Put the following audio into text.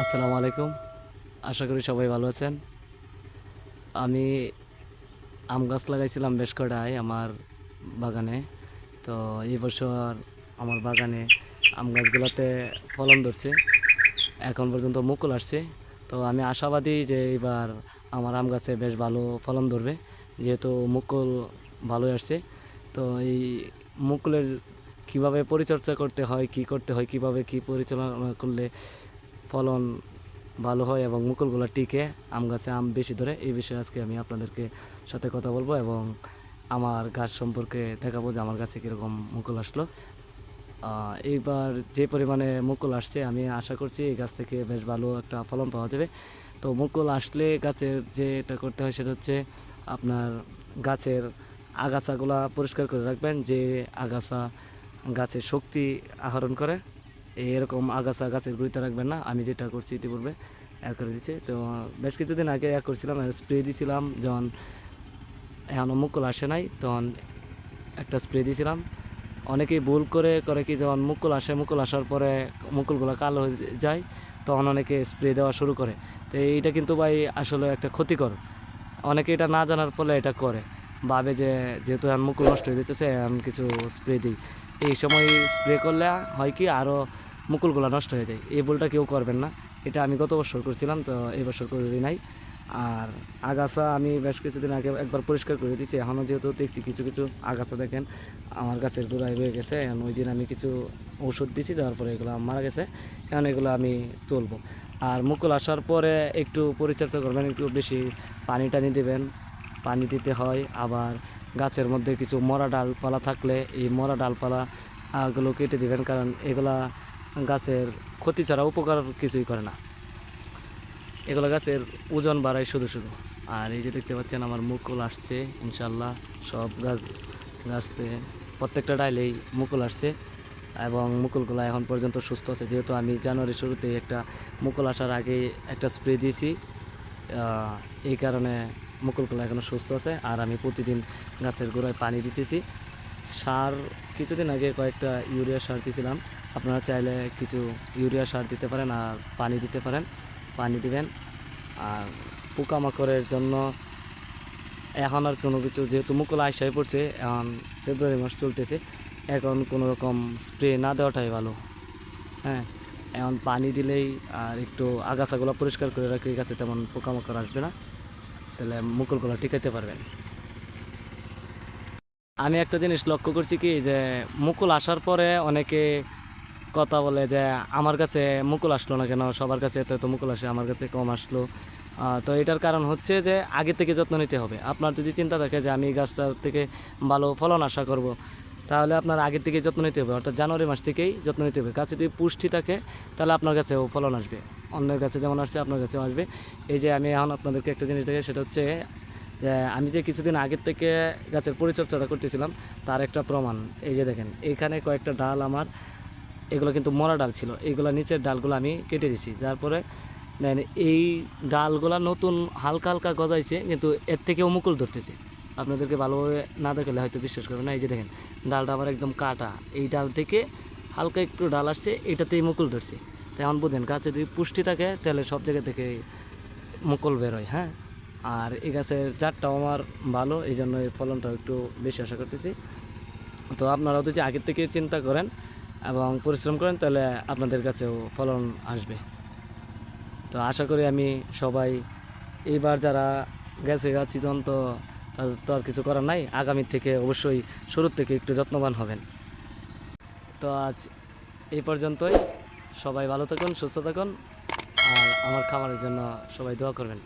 আসসালামু আলাইকুম। আশা করি সবাই ভালো আছেন। আমি আম গাছ লাগাইছিলাম বেশ কটায় আমার বাগানে। তো এই বছর আমার বাগানে আম গাছগুলোতে ফলন ধরছে। এখন পর্যন্ত মুকুল আসছে। তো আমি আশাবাদী যে এবার আমার আম গাছে বেশ ভালো ফলন ধরবে। যেহেতু মুকুল ভালোই আসছে। তো এই মুকুলের কীভাবে পরিচর্যা করতে হয়, কি করতে হয়, কীভাবে কি পরিচালনা করলে ফলন ভালো হয় এবং মুকুলগুলো টিকে, আম গাছে আম বেশি ধরে, এই বিষয়ে আজকে আমি আপনাদেরকে সাথে কথা বলব এবং আমার গাছ সম্পর্কে দেখাবো যে আমার গাছে কীরকম মুকুল আসলো। এইবার যে পরিমাণে মুকুল আসছে, আমি আশা করছি এই গাছ থেকে বেশ ভালো একটা ফলন পাওয়া যাবে। তো মুকুল আসলে গাছের যেটা করতে হয় সেটা হচ্ছে আপনার গাছের আগাছাগুলা পরিষ্কার করে রাখবেন, যে আগাছা গাছের শক্তি আহরণ করে। এরকম আগাছা গাছের গুঁড়িতে রাখবেন না। আমি যেটা করছি ইতিপূর্বে এক করে দিচ্ছি তো বেশ কিছুদিন আগে এক করছিলাম স্প্রে দিয়েছিলাম যখন এখনও মুকুল আসে নাই, তখন একটা স্প্রে দিয়েছিলাম। অনেকেই ভুল করে করে কি যখন মুকুল আসে মুকুল আসার পরে মুকুলগুলো কালো হয়ে যায়, তখন অনেকে স্প্রে দেওয়া শুরু করে। তো এইটা কিন্তু ভাই আসলে একটা ক্ষতিকর। অনেকে এটা না জানার ফলে এটা করে। ভাবে যে যেহেতু এখন মুকুল নষ্ট হয়ে যেতেছে এখন কিছু স্প্রে দিই। এই সময় স্প্রে করলে হয় কি আরও মুকুলগুলো নষ্ট হয়ে যায়। এই ভুলটা কেউ করবেন না। এটা আমি গত বছর করছিলাম তো এই বছর করি নাই। আর আগাছা আমি বেশ কিছুদিন আগে একবার পরিষ্কার করে দিয়েছি। এখনও যেহেতু দেখছি কিছু কিছু আগাছা দেখেন আমার গাছের গোড়ায় রয়ে গেছে। এখন ওই দিন আমি কিছু ওষুধ দিয়েছি দেওয়ার পরে এগুলো মারা গেছে। এখন এগুলো আমি তুলবো। আর মুকুল আসার পরে একটু পরিচর্যা করবেন একটু বেশি পানি টানি দেবেন। পানি দিতে হয়। আবার গাছের মধ্যে কিছু মরা ডালপালা থাকলে এই মরা ডালপালা আহ, কেটে দিবেন কারণ এগুলা গাছের ক্ষতি ছাড়া উপকার কিছুই করে না। এগুলো গাছের ওজন বাড়ায় শুধু শুধু। আর এই যে দেখতে পাচ্ছেন, আমার মুকুল আসছে ইনশাল্লাহ সব গাছ, গাছতে প্রত্যেকটা ডাইলেই মুকুল আসছে এবং মুকুলগুলো এখন পর্যন্ত সুস্থ আছে। যেহেতু আমি জানুয়ারির শুরুতেই একটা মুকুল আসার আগেই একটা স্প্রে দিয়েছি এই কারণে মুকুলগুলো এখনও সুস্থ আছে। আর আমি প্রতিদিন গাছের গোড়ায় পানি দিতেছি। সার, কিছুদিন আগে কয়েকটা ইউরিয়া সার দিয়েছিলাম আপনারা চাইলে কিছু ইউরিয়া সার দিতে পারেন আর পানি দিতে পারেন। পানি দিবেন। আর পোকামাকড়ের জন্য এখন আর কোনো কিছু, যেহেতু মুকুল আশায় পড়ছে, এখন ফেব্রুয়ারি মাস চলতেছে, এখন কোনো রকম স্প্রে না দেওয়াটাই ভালো। হ্যাঁ এখন পানি দিলেই আর একটু আগাছাগুলো পরিষ্কার করে রাখলে গাছে তেমন পোকামাকড় আসবে না। তাহলে মুকুলগুলো টিকাইতে পারবেন। আমি একটা জিনিস লক্ষ্য করছি কি যে মুকুল আসার পরে অনেকে কথা বলে যে আমার কাছে মুকুল আসলো না কেন? সবার কাছে এত এত মুকুল আসে, আমার কাছে কম আসলো। তো এটার কারণ হচ্ছে যে আগে থেকে যত্ন নিতে হবে। আপনার যদি চিন্তা থাকে যে আমি গাছটার থেকে ভালো ফলন আশা করব, তাহলে আপনার আগের থেকে যত্ন নিতে হবে। অর্থাৎ জানুয়ারি মাস থেকেই যত্ন নিতে হবে। গাছে যদি পুষ্টি থাকে, তাহলে আপনার কাছেও ফলন আসবে। অন্যের কাছে যেমন আসছে, আপনার কাছেও আসবে। এই যে আমি এখন আপনাদেরকে একটা জিনিস দেখে সেটা হচ্ছে আমি যে কিছুদিন আগের থেকে গাছের পরিচর্যাটা করতেছিলাম, তার একটা প্রমাণ। এই যে দেখেন, এইখানে কয়েকটা ডাল আমার, এগুলো কিন্তু মরা ডাল ছিল। এইগুলো নিচের ডালগুলো আমি কেটে দিছি। তারপরে দেন এই ডালগুলা নতুন হালকা হালকা গজাইছে, কিন্তু এর থেকেও মুকুল ধরতেছে। আপনাদেরকে ভালোভাবে না দেখলে হয়তো বিশ্বাস করবে না। এই যে দেখেন, ডালটা আমার একদম কাটা। এই ডাল থেকে হালকা একটু ডাল আসছে, এটাতেই মুকুল ধরছে। তো এখন বুঝেন, গাছে যদি পুষ্টি থাকে, তাহলে সব জায়গা থেকে মুকুল বেরোয় হ্যাঁ? আর এই গাছের জাতটাও আমার ভালো এই জন্য এই ফলনটাও একটু বেশি আশা করতেছি। তো আপনারাও যদি আগের থেকে চিন্তা করেন এবং পরিশ্রম করেন, তাহলে আপনাদের কাছেও ফলন আসবে। তো আশা করি আমি সবাই, এইবার যারা গেছে গাছ সিজন, তো তাদের তো আর কিছু করার নাই। আগামী থেকে অবশ্যই শুরুর থেকে একটু যত্নবান হবেন। তো আজ এই পর্যন্তই। সবাই ভালো থাকুন, সুস্থ থাকুন। আর আমার খাবারের জন্য সবাই দোয়া করবেন।